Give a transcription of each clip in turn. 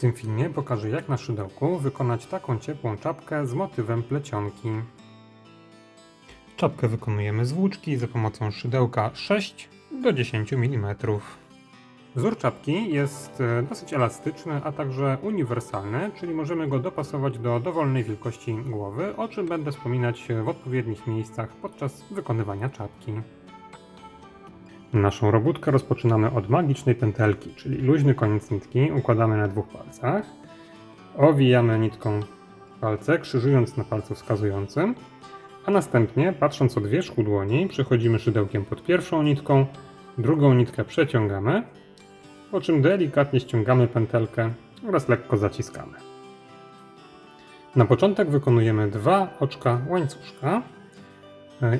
tym filmie pokażę jak na szydełku wykonać taką ciepłą czapkę z motywem plecionki. Czapkę wykonujemy z włóczki za pomocą szydełka 6 do 10 mm. Wzór czapki jest e, dosyć elastyczny, a także uniwersalny, czyli możemy go dopasować do dowolnej wielkości głowy, o czym będę wspominać w odpowiednich miejscach podczas wykonywania czapki. Naszą robótkę rozpoczynamy od magicznej pętelki, czyli luźny koniec nitki układamy na dwóch palcach. Owijamy nitką palce, krzyżując na palcu wskazującym, a następnie, patrząc od wierzchu dłoni, przechodzimy szydełkiem pod pierwszą nitką, drugą nitkę przeciągamy, po czym delikatnie ściągamy pętelkę oraz lekko zaciskamy. Na początek wykonujemy dwa oczka łańcuszka,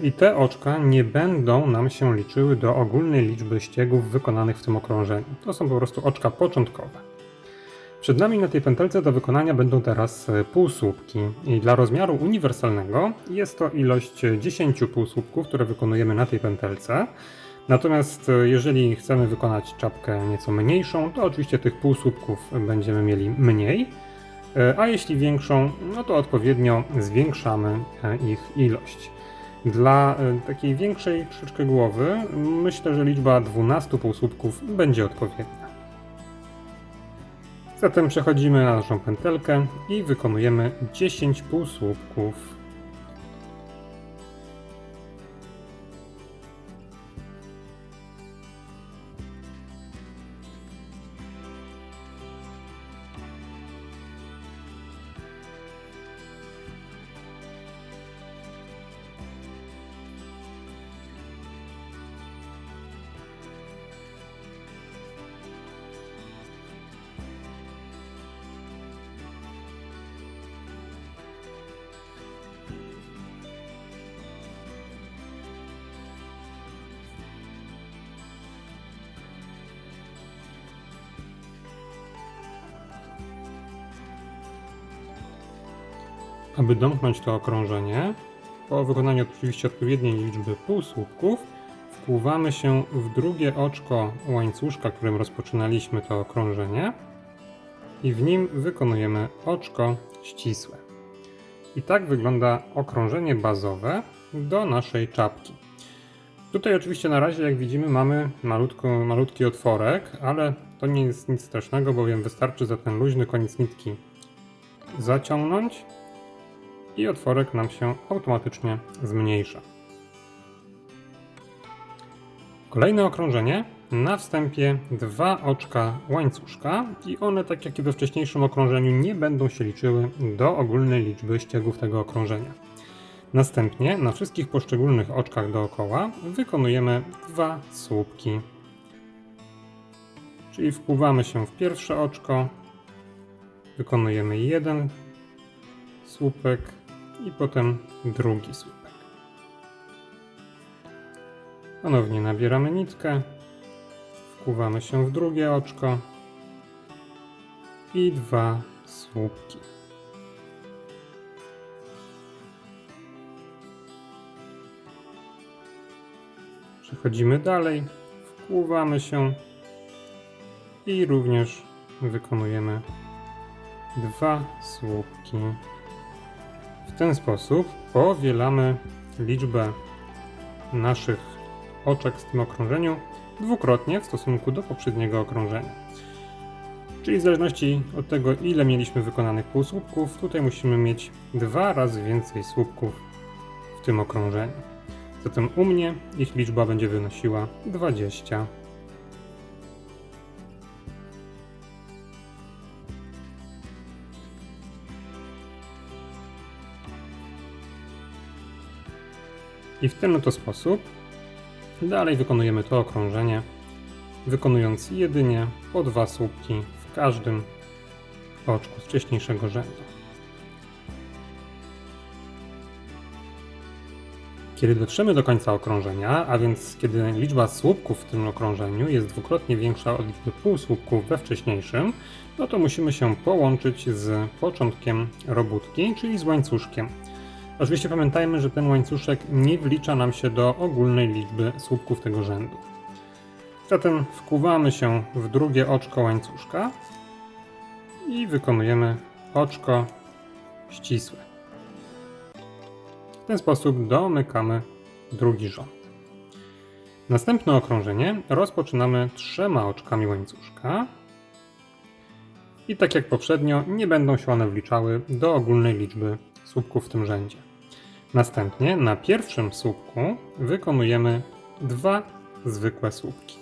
I te oczka nie będą nam się liczyły do ogólnej liczby ściegów wykonanych w tym okrążeniu. To są po prostu oczka początkowe. Przed nami na tej pętelce do wykonania będą teraz e, półsłupki. I dla rozmiaru uniwersalnego jest to ilość 10 półsłupków, które wykonujemy na tej pętelce. Natomiast e, jeżeli chcemy wykonać czapkę nieco mniejszą, to oczywiście tych półsłupków będziemy mieli mniej. E, A jeśli większą, no to odpowiednio zwiększamy e, ich ilość. Dla e, takiej większej troszeczkę głowy myślę, że liczba 12 półsłupków będzie odpowiednia. Zatem przechodzimy na naszą pętelkę i wykonujemy 10 półsłupków. Aby domknąć to okrążenie, po wykonaniu oczywiście odpowiedniej liczby półsłupków, wpływamy się w drugie oczko łańcuszka, którym rozpoczynaliśmy to okrążenie i w nim wykonujemy oczko ścisłe. I tak wygląda okrążenie bazowe do naszej czapki. Tutaj oczywiście na razie, jak widzimy, mamy malutko, malutki otworek, ale to nie jest nic strasznego, bowiem wystarczy za ten luźny koniec nitki zaciągnąć i otworek nam się automatycznie zmniejsza. Kolejne okrążenie. Na wstępie dwa oczka łańcuszka i one, tak jak i we wcześniejszym okrążeniu, nie będą się liczyły do ogólnej liczby ściegów tego okrążenia. Następnie na wszystkich poszczególnych oczkach dookoła wykonujemy dwa słupki. Czyli wpływamy się w pierwsze oczko, wykonujemy jeden słupek i potem drugi słupek. Ponownie nabieramy nitkę, wkłuwamy się w drugie oczko i dwa słupki. Przechodzimy dalej, wkłuwamy się i również wykonujemy dwa słupki. Ten sposób powielamy liczbę naszych oczek w tym okrążeniu dwukrotnie w stosunku do poprzedniego okrążenia. Czyli w zależności od tego, ile mieliśmy wykonanych półsłupków, tutaj musimy mieć dwa razy więcej słupków w tym okrążeniu. Zatem u mnie ich liczba będzie wynosiła 20. I w ten oto sposób dalej wykonujemy to okrążenie, wykonując jedynie po dwa słupki w każdym oczku z wcześniejszego rzędu. Kiedy dotrzemy do końca okrążenia, a więc kiedy liczba słupków w tym okrążeniu jest dwukrotnie większa od liczby półsłupków we wcześniejszym, no to musimy się połączyć z początkiem robótki, czyli z łańcuszkiem. Oczywiście pamiętajmy, że ten łańcuszek nie wlicza nam się do ogólnej liczby słupków tego rzędu. Zatem wkuwamy się w drugie oczko łańcuszka i wykonujemy oczko ścisłe. W ten sposób domykamy drugi rząd. Następne okrążenie rozpoczynamy trzema oczkami łańcuszka. I tak jak poprzednio, nie będą się one wliczały do ogólnej liczby słupków w tym rzędzie. Następnie na pierwszym słupku wykonujemy dwa zwykłe słupki.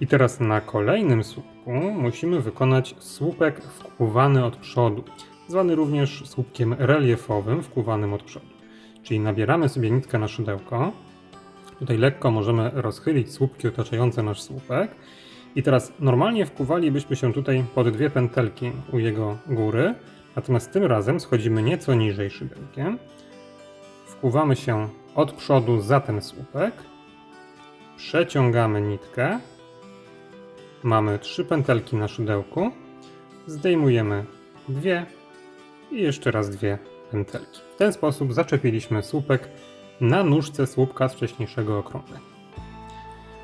I teraz na kolejnym słupku musimy wykonać słupek wkłuwany od przodu, zwany również słupkiem reliefowym wkłuwanym od przodu. Czyli nabieramy sobie nitkę na szydełko. Tutaj lekko możemy rozchylić słupki otaczające nasz słupek. I teraz normalnie wkuwalibyśmy się tutaj pod dwie pętelki u jego góry, natomiast tym razem schodzimy nieco niżej szydełkiem. Wkuwamy się od przodu za ten słupek, przeciągamy nitkę, mamy trzy pętelki na szydełku, zdejmujemy dwie i jeszcze raz dwie pętelki. W ten sposób zaczepiliśmy słupek na nóżce słupka z wcześniejszego okrążenia.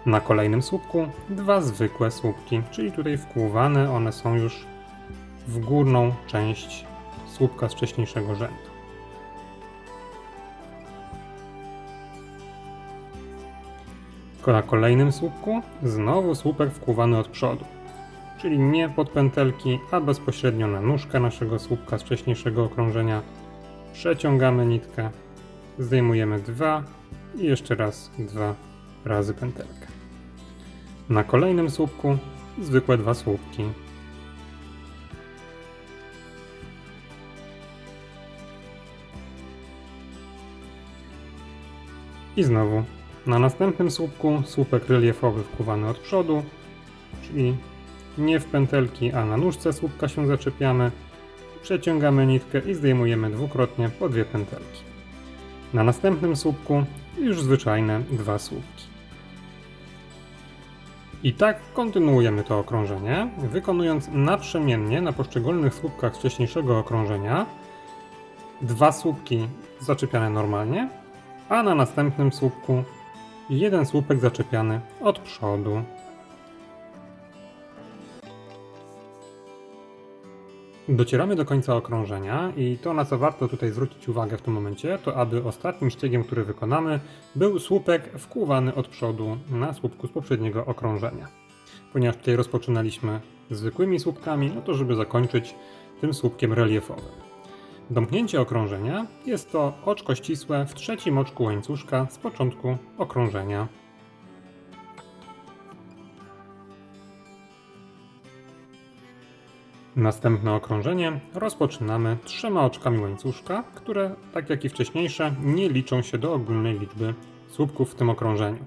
Na kolejnym słupku dwa zwykłe słupki, czyli tutaj wkłuwane one są już w górną część słupka z wcześniejszego rzędu. Na kolejnym słupku znowu słupek wkłuwany od przodu, czyli nie pod pętelki, a bezpośrednio na nóżkę naszego słupka z wcześniejszego okrążenia. Przeciągamy nitkę, zdejmujemy dwa i jeszcze raz dwa razy pętelkę. Na kolejnym słupku zwykłe dwa słupki. I znowu na następnym słupku słupek reliefowy wkuwany od przodu, czyli nie w pętelki, a na nóżce słupka się zaczepiamy. Przeciągamy nitkę i zdejmujemy dwukrotnie po dwie pętelki. Na następnym słupku już zwyczajne dwa słupki. I tak kontynuujemy to okrążenie, wykonując naprzemiennie na poszczególnych słupkach wcześniejszego okrążenia dwa słupki zaczepiane normalnie, a na następnym słupku jeden słupek zaczepiany od przodu. Docieramy do końca okrążenia i to na co warto tutaj zwrócić uwagę w tym momencie, to aby ostatnim ściegiem, który wykonamy, był słupek wkłuwany od przodu na słupku z poprzedniego okrążenia. Ponieważ tutaj rozpoczynaliśmy zwykłymi słupkami, no to żeby zakończyć tym słupkiem reliefowym. Domknięcie okrążenia jest to oczko ścisłe w trzecim oczku łańcuszka z początku okrążenia. Następne okrążenie rozpoczynamy trzema oczkami łańcuszka, które, tak jak i wcześniejsze, nie liczą się do ogólnej liczby słupków w tym okrążeniu.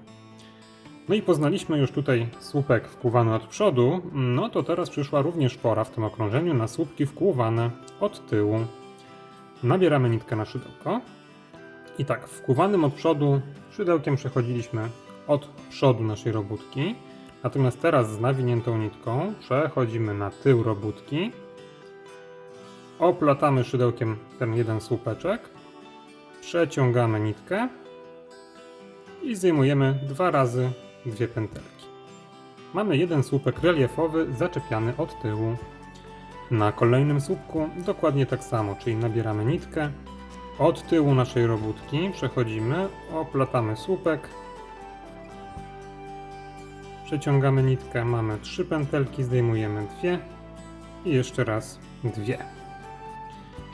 No i poznaliśmy już tutaj słupek wkłuwany od przodu, no to teraz przyszła również pora w tym okrążeniu na słupki wkłuwane od tyłu. Nabieramy nitkę na szydełko. I tak, wkłuwanym od przodu szydełkiem przechodziliśmy od przodu naszej robótki. Natomiast teraz z nawiniętą nitką przechodzimy na tył robótki. Oplatamy szydełkiem ten jeden słupeczek. Przeciągamy nitkę i zdejmujemy dwa razy dwie pętelki. Mamy jeden słupek reliefowy zaczepiany od tyłu. Na kolejnym słupku dokładnie tak samo, czyli nabieramy nitkę, od tyłu naszej robótki przechodzimy, oplatamy słupek, przeciągamy nitkę, mamy trzy pętelki, zdejmujemy dwie i jeszcze raz dwie.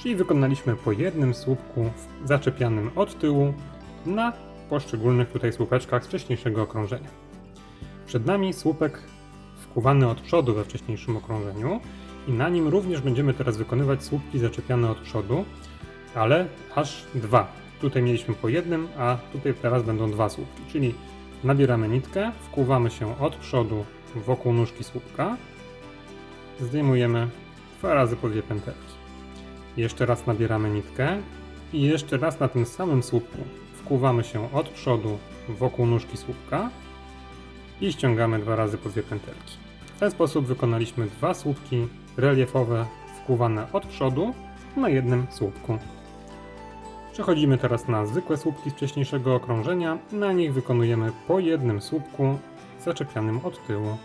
Czyli wykonaliśmy po jednym słupku zaczepianym od tyłu na poszczególnych tutaj słupeczkach z wcześniejszego okrążenia. Przed nami słupek wkuwany od przodu we wcześniejszym okrążeniu i na nim również będziemy teraz wykonywać słupki zaczepiane od przodu, ale aż dwa. Tutaj mieliśmy po jednym, a tutaj teraz będą dwa słupki, czyli nabieramy nitkę, wkuwamy się od przodu wokół nóżki słupka, zdejmujemy dwa razy po dwie pętelki. Jeszcze raz nabieramy nitkę i jeszcze raz na tym samym słupku wkuwamy się od przodu wokół nóżki słupka i ściągamy dwa razy po dwie pętelki. W ten sposób wykonaliśmy dwa słupki reliefowe wkuwane od przodu na jednym słupku. Przechodzimy teraz na zwykłe słupki z wcześniejszego okrążenia. Na nich wykonujemy po jednym słupku zaczepianym od tyłu.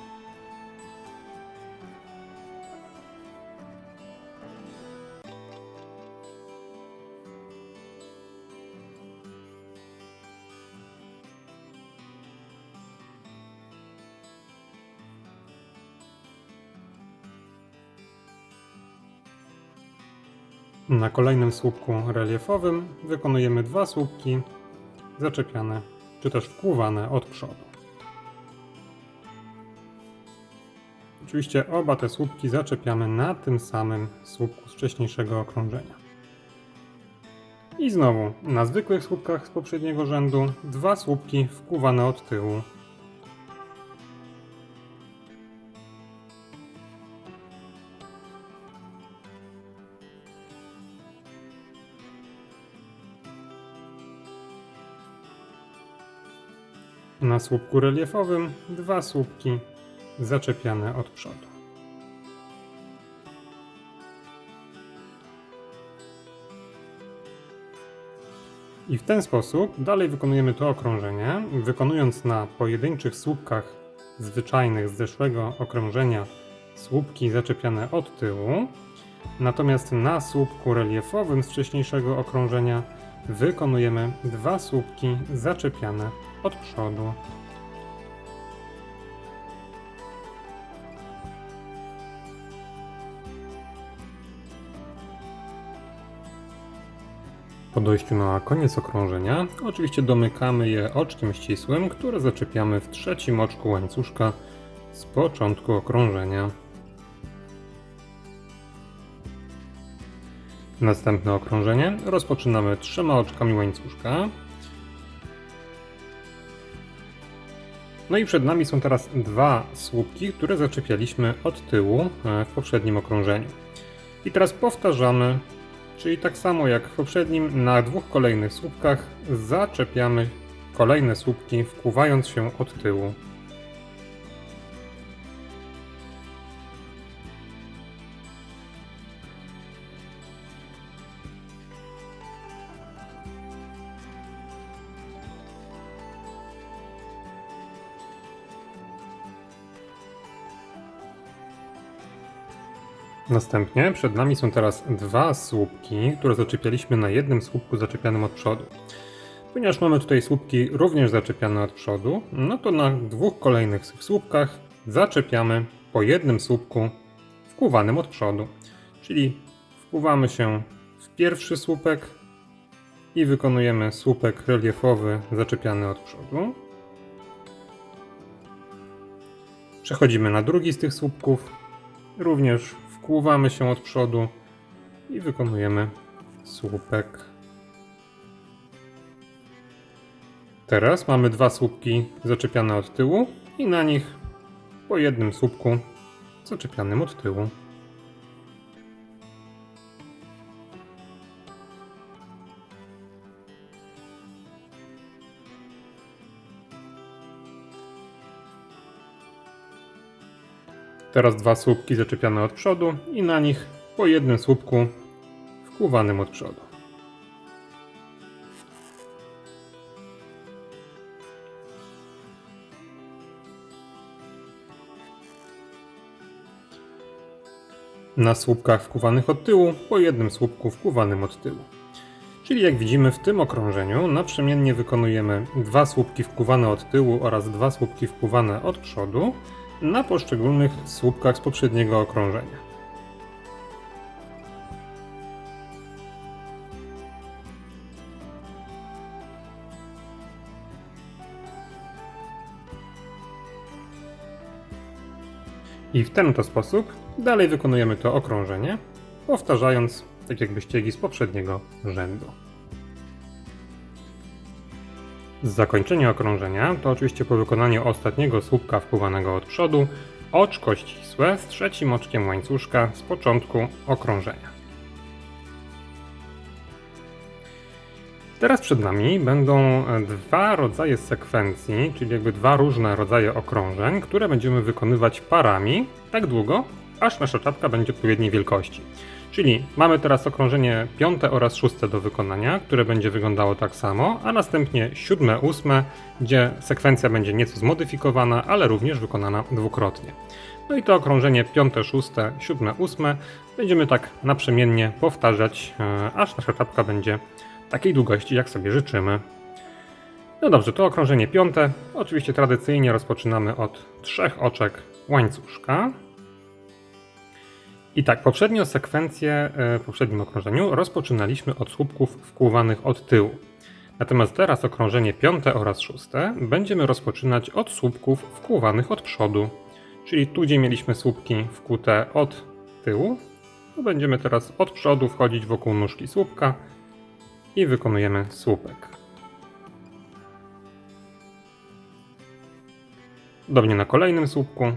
Na kolejnym słupku reliefowym wykonujemy dwa słupki zaczepiane, czy też wkłuwane od przodu. Oczywiście oba te słupki zaczepiamy na tym samym słupku z wcześniejszego okrążenia. I znowu, na zwykłych słupkach z poprzedniego rzędu, dwa słupki wkłuwane od tyłu. Na słupku reliefowym dwa słupki zaczepiane od przodu. I w ten sposób dalej wykonujemy to okrążenie, wykonując na pojedynczych słupkach zwyczajnych z zeszłego okrążenia słupki zaczepiane od tyłu, natomiast na słupku reliefowym z wcześniejszego okrążenia wykonujemy dwa słupki zaczepiane od przodu. Po dojściu na koniec okrążenia, oczywiście domykamy je oczkiem ścisłym, które zaczepiamy w trzecim oczku łańcuszka z początku okrążenia. Następne okrążenie rozpoczynamy trzema oczkami łańcuszka. No i przed nami są teraz dwa słupki, które zaczepialiśmy od tyłu e, w poprzednim okrążeniu. I teraz powtarzamy, czyli tak samo jak w poprzednim, na dwóch kolejnych słupkach zaczepiamy kolejne słupki, wkuwając się od tyłu. Następnie przed nami są teraz dwa słupki, które zaczepialiśmy na jednym słupku zaczepianym od przodu. Ponieważ mamy tutaj słupki również zaczepiane od przodu, no to na dwóch kolejnych słupkach zaczepiamy po jednym słupku wkłuwanym od przodu. Czyli wkuwamy się w pierwszy słupek i wykonujemy słupek reliefowy zaczepiany od przodu. Przechodzimy na drugi z tych słupków, również wkłuwamy się od przodu i wykonujemy słupek. Teraz mamy dwa słupki zaczepiane od tyłu i na nich po jednym słupku zaczepianym od tyłu. Teraz dwa słupki zaczepiane od przodu i na nich po jednym słupku wkłuwanym od przodu. Na słupkach wkuwanych od tyłu po jednym słupku wkuwanym od tyłu. Czyli jak widzimy w tym okrążeniu naprzemiennie wykonujemy dwa słupki wkuwane od tyłu oraz dwa słupki wkuwane od przodu, na poszczególnych słupkach z poprzedniego okrążenia. I w ten oto sposób dalej wykonujemy to okrążenie, powtarzając tak jakby ściegi z poprzedniego rzędu. Zakończenie okrążenia to oczywiście po wykonaniu ostatniego słupka wpływanego od przodu, oczko ścisłe z trzecim oczkiem łańcuszka z początku okrążenia. Teraz przed nami będą dwa rodzaje sekwencji, czyli jakby dwa różne rodzaje okrążeń, które będziemy wykonywać parami tak długo, aż nasza czapka będzie odpowiedniej wielkości. Czyli mamy teraz okrążenie piąte oraz szóste do wykonania, które będzie wyglądało tak samo, a następnie siódme, ósme, gdzie sekwencja będzie nieco zmodyfikowana, ale również wykonana dwukrotnie. No i to okrążenie piąte, szóste, siódme, ósme będziemy tak naprzemiennie powtarzać, e, aż nasza czapka będzie takiej długości, jak sobie życzymy. No dobrze, to okrążenie piąte. Oczywiście tradycyjnie rozpoczynamy od trzech oczek łańcuszka. I tak, poprzednią sekwencję e, w poprzednim okrążeniu rozpoczynaliśmy od słupków wkłuwanych od tyłu. Natomiast teraz okrążenie piąte oraz szóste będziemy rozpoczynać od słupków wkłuwanych od przodu. Czyli tu, gdzie mieliśmy słupki wkute od tyłu, to będziemy teraz od przodu wchodzić wokół nóżki słupka i wykonujemy słupek. Podobnie na kolejnym słupku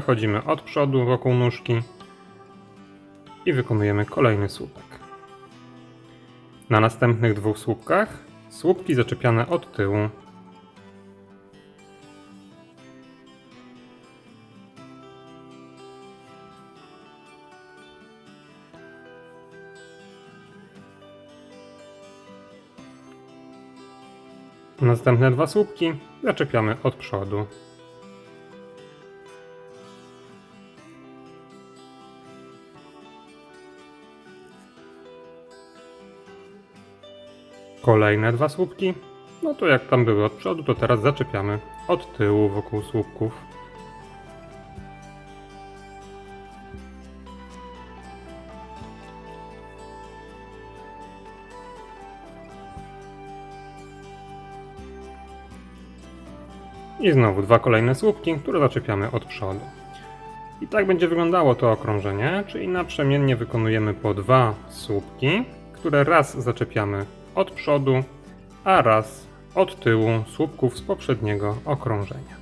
wchodzimy od przodu wokół nóżki i wykonujemy kolejny słupek. Na następnych dwóch słupkach słupki zaczepiane od tyłu. Następne dwa słupki zaczepiamy od przodu. Kolejne dwa słupki. No to jak tam były od przodu, to teraz zaczepiamy od tyłu wokół słupków. I znowu dwa kolejne słupki, które zaczepiamy od przodu. I tak będzie wyglądało to okrążenie, czyli naprzemiennie wykonujemy po dwa słupki, które raz zaczepiamy od przodu, a raz od tyłu słupków z poprzedniego okrążenia.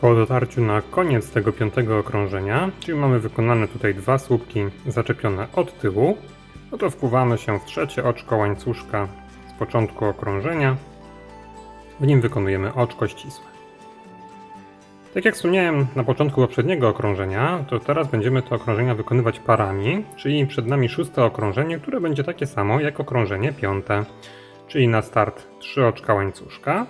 Po dotarciu na koniec tego piątego okrążenia, czyli mamy wykonane tutaj dwa słupki zaczepione od tyłu, no to wpływamy się w trzecie oczko łańcuszka z początku okrążenia. W nim wykonujemy oczko ścisłe. Tak jak wspomniałem na początku poprzedniego okrążenia, to teraz będziemy te okrążenia wykonywać parami, czyli przed nami szóste okrążenie, które będzie takie samo jak okrążenie piąte. Czyli na start trzy oczka łańcuszka,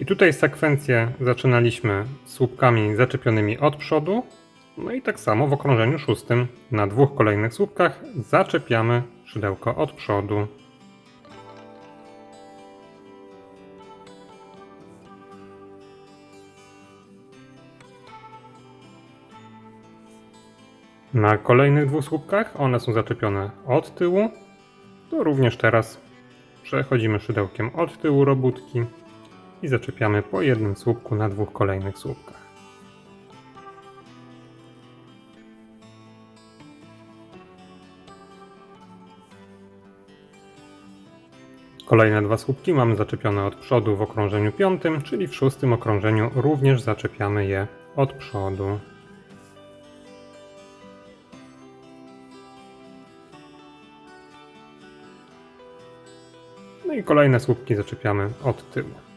i tutaj sekwencję zaczynaliśmy słupkami zaczepionymi od przodu. No i tak samo w okrążeniu szóstym na dwóch kolejnych słupkach zaczepiamy szydełko od przodu. Na kolejnych dwóch słupkach one są zaczepione od tyłu. To również teraz przechodzimy szydełkiem od tyłu robótki i zaczepiamy po jednym słupku na dwóch kolejnych słupkach. Kolejne dwa słupki mamy zaczepione od przodu w okrążeniu piątym, czyli w szóstym okrążeniu również zaczepiamy je od przodu. No i kolejne słupki zaczepiamy od tyłu.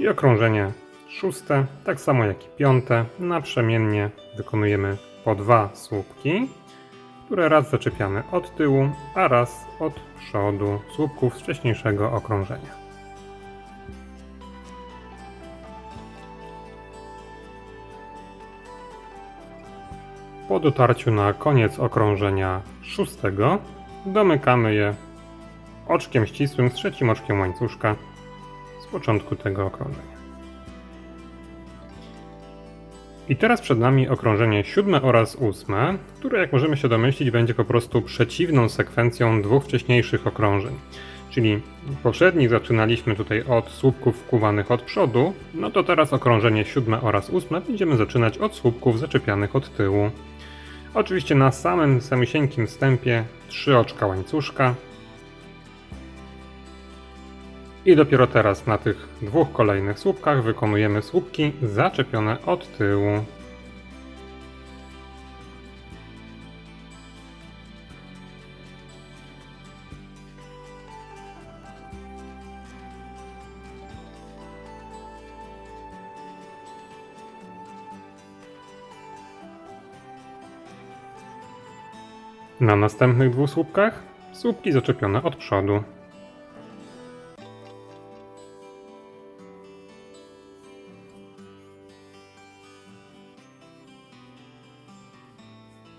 I okrążenie szóste, tak samo jak i piąte, naprzemiennie wykonujemy po dwa słupki, które raz zaczepiamy od tyłu, a raz od przodu słupków z wcześniejszego okrążenia. Po dotarciu na koniec okrążenia szóstego domykamy je oczkiem ścisłym z trzecim oczkiem łańcuszka początku tego okrążenia. I teraz przed nami okrążenie siódme oraz ósme, które jak możemy się domyślić będzie po prostu przeciwną sekwencją dwóch wcześniejszych okrążeń. Czyli poprzednich zaczynaliśmy tutaj od słupków wkuwanych od przodu, no to teraz okrążenie siódme oraz ósme będziemy zaczynać od słupków zaczepianych od tyłu. Oczywiście na samym samysieńkim wstępie trzy oczka łańcuszka, I dopiero teraz na tych dwóch kolejnych słupkach wykonujemy słupki zaczepione od tyłu. Na następnych dwóch słupkach słupki zaczepione od przodu.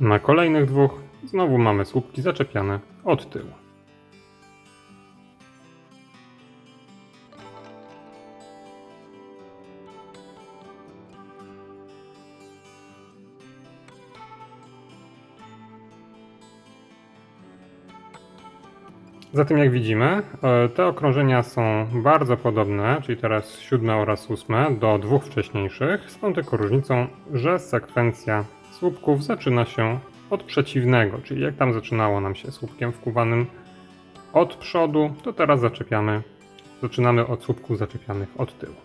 Na kolejnych dwóch znowu mamy słupki zaczepiane od tyłu. Zatem jak widzimy, e, te okrążenia są bardzo podobne, czyli teraz siódme oraz ósme, do dwóch wcześniejszych, z tą tylko różnicą, że sekwencja słupków zaczyna się od przeciwnego, czyli jak tam zaczynało nam się słupkiem wkuwanym od przodu, to teraz zaczepiamy, zaczynamy od słupków zaczepianych od tyłu.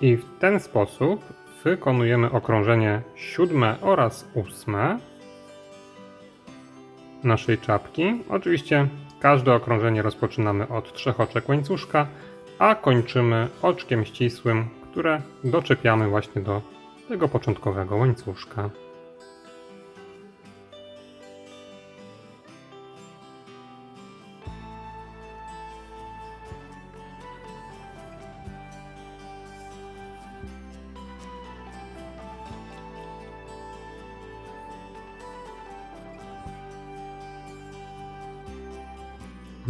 I w ten sposób wykonujemy okrążenie siódme oraz ósme naszej czapki. Oczywiście każde okrążenie rozpoczynamy od trzech oczek łańcuszka, a kończymy oczkiem ścisłym, które doczepiamy właśnie do tego początkowego łańcuszka.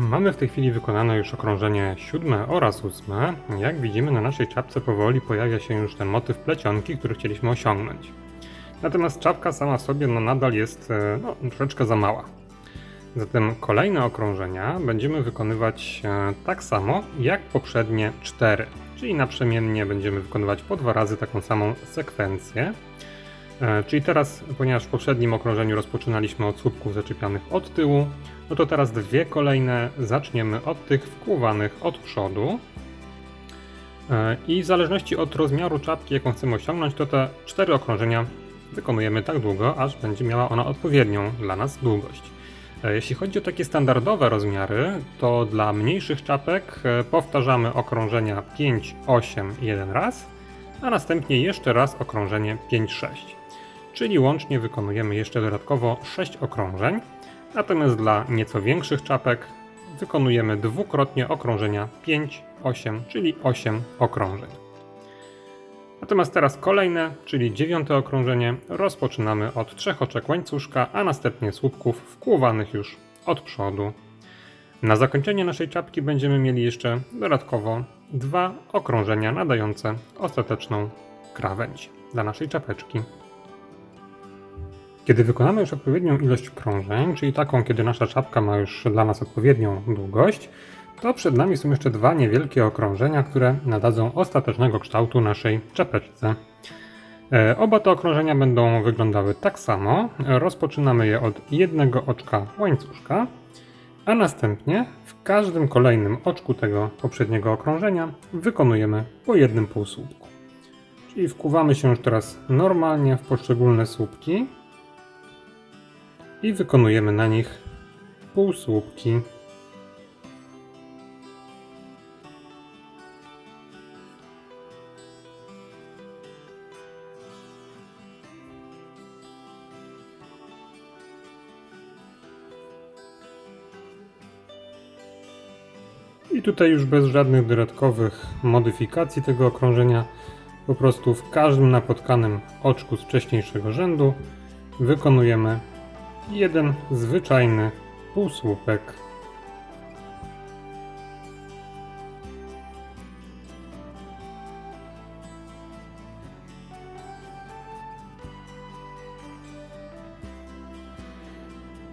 Mamy w tej chwili wykonane już okrążenie siódme oraz ósme. Jak widzimy na naszej czapce powoli pojawia się już ten motyw plecionki, który chcieliśmy osiągnąć. Natomiast czapka sama w sobie no, nadal jest e, no, troszeczkę za mała. Zatem kolejne okrążenia będziemy wykonywać e, tak samo jak poprzednie cztery, czyli naprzemiennie będziemy wykonywać po dwa razy taką samą sekwencję. E, Czyli teraz, ponieważ w poprzednim okrążeniu rozpoczynaliśmy od słupków zaczepianych od tyłu, no to teraz dwie kolejne zaczniemy od tych wkłuwanych od przodu. E, I w zależności od rozmiaru czapki, jaką chcemy osiągnąć, to te cztery okrążenia wykonujemy tak długo, aż będzie miała ona odpowiednią dla nas długość. E, Jeśli chodzi o takie standardowe rozmiary, to dla mniejszych czapek powtarzamy okrążenia 5, 8 jeden raz, a następnie jeszcze raz okrążenie 5-6. Czyli łącznie wykonujemy jeszcze dodatkowo 6 okrążeń. Natomiast dla nieco większych czapek wykonujemy dwukrotnie okrążenia 5, 8, czyli 8 okrążeń. Natomiast teraz kolejne, czyli dziewiąte okrążenie, rozpoczynamy od trzech oczek łańcuszka, a następnie słupków wkłuwanych już od przodu. Na zakończenie naszej czapki będziemy mieli jeszcze dodatkowo dwa okrążenia nadające ostateczną krawędź dla naszej czapeczki. Kiedy wykonamy już odpowiednią ilość krążeń, czyli taką, kiedy nasza czapka ma już dla nas odpowiednią długość, to przed nami są jeszcze dwa niewielkie okrążenia, które nadadzą ostatecznego kształtu naszej czapeczce. E, Oba te okrążenia będą wyglądały tak samo. Rozpoczynamy je od jednego oczka łańcuszka, a następnie w każdym kolejnym oczku tego poprzedniego okrążenia wykonujemy po jednym półsłupku. Czyli wkuwamy się już teraz normalnie w poszczególne słupki i wykonujemy na nich półsłupki. I tutaj już bez żadnych dodatkowych modyfikacji tego okrążenia, po prostu w każdym napotkanym oczku z wcześniejszego rzędu wykonujemy jeden zwyczajny półsłupek.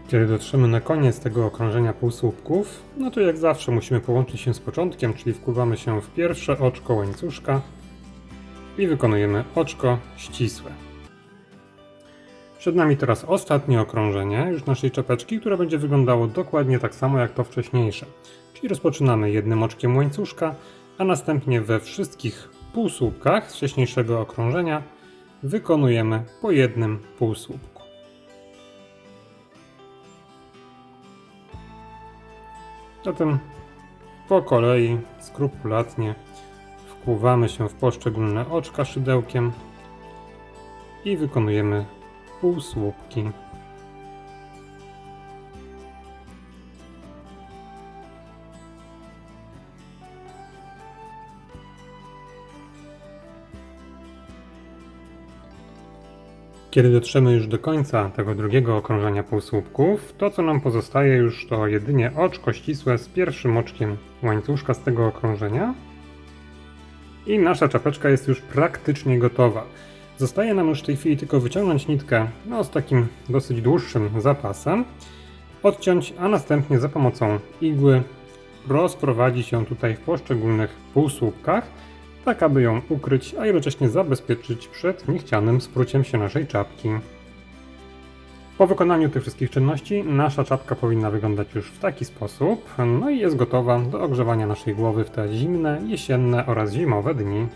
Kiedy dotrzemy na koniec tego okrążenia półsłupków, no to jak zawsze musimy połączyć się z początkiem, czyli wkuwamy się w pierwsze oczko łańcuszka i wykonujemy oczko ścisłe. Przed nami teraz ostatnie okrążenie już naszej czapeczki, które będzie wyglądało dokładnie tak samo jak to wcześniejsze. Czyli rozpoczynamy jednym oczkiem łańcuszka, a następnie we wszystkich półsłupkach z wcześniejszego okrążenia wykonujemy po jednym półsłupku. Zatem po kolei skrupulatnie wkłuwamy się w poszczególne oczka szydełkiem i wykonujemy półsłupki. Kiedy dotrzemy już do końca tego drugiego okrążenia półsłupków, to co nam pozostaje już to jedynie oczko ścisłe z pierwszym oczkiem łańcuszka z tego okrążenia. I nasza czapeczka jest już praktycznie gotowa. Zostaje nam już w tej chwili tylko wyciągnąć nitkę no, z takim dosyć dłuższym zapasem, odciąć, a następnie za pomocą igły rozprowadzić ją tutaj w poszczególnych półsłupkach, tak aby ją ukryć, a jednocześnie zabezpieczyć przed niechcianym spruciem się naszej czapki. Po wykonaniu tych wszystkich czynności nasza czapka powinna wyglądać już w taki sposób, no i jest gotowa do ogrzewania naszej głowy w te zimne, jesienne oraz zimowe dni.